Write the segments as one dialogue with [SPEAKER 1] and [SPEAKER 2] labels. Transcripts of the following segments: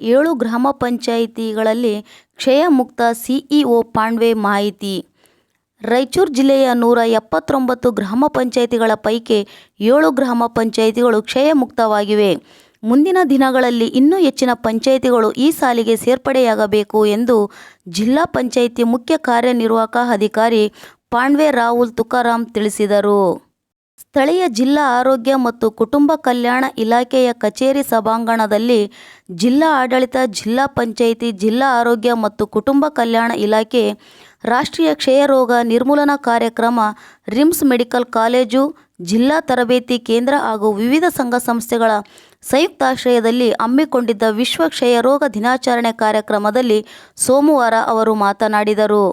[SPEAKER 1] ಏಳು ಗ್ರಾಮ ಪಂಚಾಯಿತಿಗಳಲ್ಲಿ ಕ್ಷಯ ಮುಕ್ತ ಸಿಇಒ ಪಾಂಡ್ವೆ ಮಾಹಿತಿ. ರಾಯಚೂರು ಜಿಲ್ಲೆಯ ನೂರ ಎಪ್ಪತ್ತೊಂಬತ್ತು ಗ್ರಾಮ ಪಂಚಾಯಿತಿಗಳ ಪೈಕಿ ಏಳು ಗ್ರಾಮ ಪಂಚಾಯಿತಿಗಳು ಕ್ಷಯ ಮುಕ್ತವಾಗಿವೆ ಮುಂದಿನ ದಿನಗಳಲ್ಲಿ ಇನ್ನೂ ಹೆಚ್ಚಿನ ಪಂಚಾಯಿತಿಗಳು ಈ ಸಾಲಿಗೆ ಸೇರ್ಪಡೆಯಾಗಬೇಕು ಎಂದು ಜಿಲ್ಲಾ ಪಂಚಾಯಿತಿ ಮುಖ್ಯ ಕಾರ್ಯನಿರ್ವಾಹಕ ಅಧಿಕಾರಿ ಪಾಂಡ್ವೆ ರಾಹುಲ್ ತುಕಾರಾಂ ತಿಳಿಸಿದರು. ಸ್ಥಳೀಯ ಜಿಲ್ಲಾ ಆರೋಗ್ಯ ಮತ್ತು ಕುಟುಂಬ ಕಲ್ಯಾಣ ಇಲಾಖೆಯ ಕಚೇರಿ ಸಭಾಂಗಣದಲ್ಲಿ ಜಿಲ್ಲಾ ಆಡಳಿತ, ಜಿಲ್ಲಾ ಪಂಚಾಯಿತಿ, ಜಿಲ್ಲಾ ಆರೋಗ್ಯ ಮತ್ತು ಕುಟುಂಬ ಕಲ್ಯಾಣ ಇಲಾಖೆ ರಾಷ್ಟ್ರೀಯ ಕ್ಷಯರೋಗ ನಿರ್ಮೂಲನಾ ಕಾರ್ಯಕ್ರಮ, ರಿಮ್ಸ್ ಮೆಡಿಕಲ್ ಕಾಲೇಜು, ಜಿಲ್ಲಾ ತರಬೇತಿ ಕೇಂದ್ರ ಹಾಗೂ ವಿವಿಧ ಸಂಘ ಸಂಸ್ಥೆಗಳ ಸಂಯುಕ್ತಾಶ್ರಯದಲ್ಲಿ ಹಮ್ಮಿಕೊಂಡಿದ್ದ ವಿಶ್ವ ಕ್ಷಯರೋಗ ದಿನಾಚರಣೆ ಕಾರ್ಯಕ್ರಮದಲ್ಲಿ ಸೋಮವಾರ ಅವರು ಮಾತನಾಡಿದರು.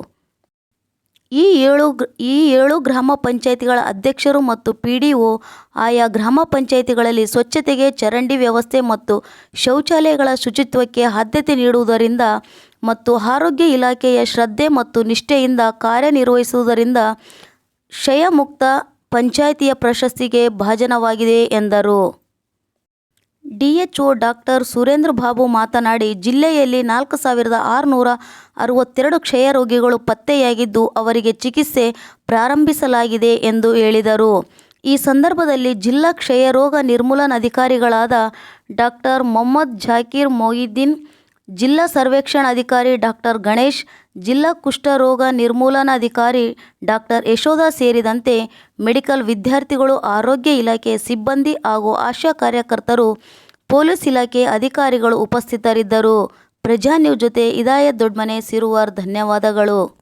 [SPEAKER 1] ಈ ಏಳು ಈ ಏಳು ಗ್ರಾಮ ಪಂಚಾಯಿತಿಗಳ ಅಧ್ಯಕ್ಷರು ಮತ್ತು ಪಿ ಡಿ ಒ ಆಯಾ ಗ್ರಾಮ ಪಂಚಾಯಿತಿಗಳಲ್ಲಿ ಸ್ವಚ್ಛತೆಗೆ ಚರಂಡಿ ವ್ಯವಸ್ಥೆ ಮತ್ತು ಶೌಚಾಲಯಗಳ ಶುಚಿತ್ವಕ್ಕೆ ಆದ್ಯತೆ ನೀಡುವುದರಿಂದ ಮತ್ತು ಆರೋಗ್ಯ ಇಲಾಖೆಯ ಶ್ರದ್ಧೆ ಮತ್ತು ನಿಷ್ಠೆಯಿಂದ ಕಾರ್ಯನಿರ್ವಹಿಸುವುದರಿಂದ ಕ್ಷಯಮುಕ್ತ ಪಂಚಾಯಿತಿಯ ಪ್ರಶಸ್ತಿಗೆ ಭಾಜನವಾಗಿದೆ ಎಂದರು. ಡಿಎಚ್ಒ ಡಾಕ್ಟರ್ ಸುರೇಂದ್ರ ಬಾಬು ಮಾತನಾಡಿ, ಜಿಲ್ಲೆಯಲ್ಲಿ ನಾಲ್ಕು ಸಾವಿರದ ಆರುನೂರ ಅರವತ್ತೆರಡು ಕ್ಷಯ ರೋಗಿಗಳು ಪತ್ತೆಯಾಗಿದ್ದು, ಅವರಿಗೆ ಚಿಕಿತ್ಸೆ ಪ್ರಾರಂಭಿಸಲಾಗಿದೆ ಎಂದು ಹೇಳಿದರು. ಈ ಸಂದರ್ಭದಲ್ಲಿ ಜಿಲ್ಲಾ ಕ್ಷಯರೋಗ ನಿರ್ಮೂಲನಾಧಿಕಾರಿಗಳಾದ ಡಾಕ್ಟರ್ ಮೊಹಮ್ಮದ್ ಜಾಕೀರ್ ಮೊಹಿದ್ದೀನ್ ಜಿಲ್ಲಾ ಸರ್ವೇಕ್ಷಣಾಧಿಕಾರಿ ಡಾಕ್ಟರ್ ಗಣೇಶ್, ಜಿಲ್ಲಾ ಕುಷ್ಠರೋಗ ನಿರ್ಮೂಲನಾಧಿಕಾರಿ ಡಾಕ್ಟರ್ ಯಶೋಧ ಸೇರಿದಂತೆ ಮೆಡಿಕಲ್ ವಿದ್ಯಾರ್ಥಿಗಳು, ಆರೋಗ್ಯ ಇಲಾಖೆ ಸಿಬ್ಬಂದಿ ಹಾಗೂ ಆಶಾ ಕಾರ್ಯಕರ್ತರು, ಪೊಲೀಸ್ ಇಲಾಖೆ ಅಧಿಕಾರಿಗಳು ಉಪಸ್ಥಿತರಿದ್ದರು. ಪ್ರಜಾ ನ್ಯೂಸ್ ಜೊತೆ ಇದಾಯತ್ ದೊಡ್ಮನೆ ಸಿರುವಾರ್, ಧನ್ಯವಾದಗಳು.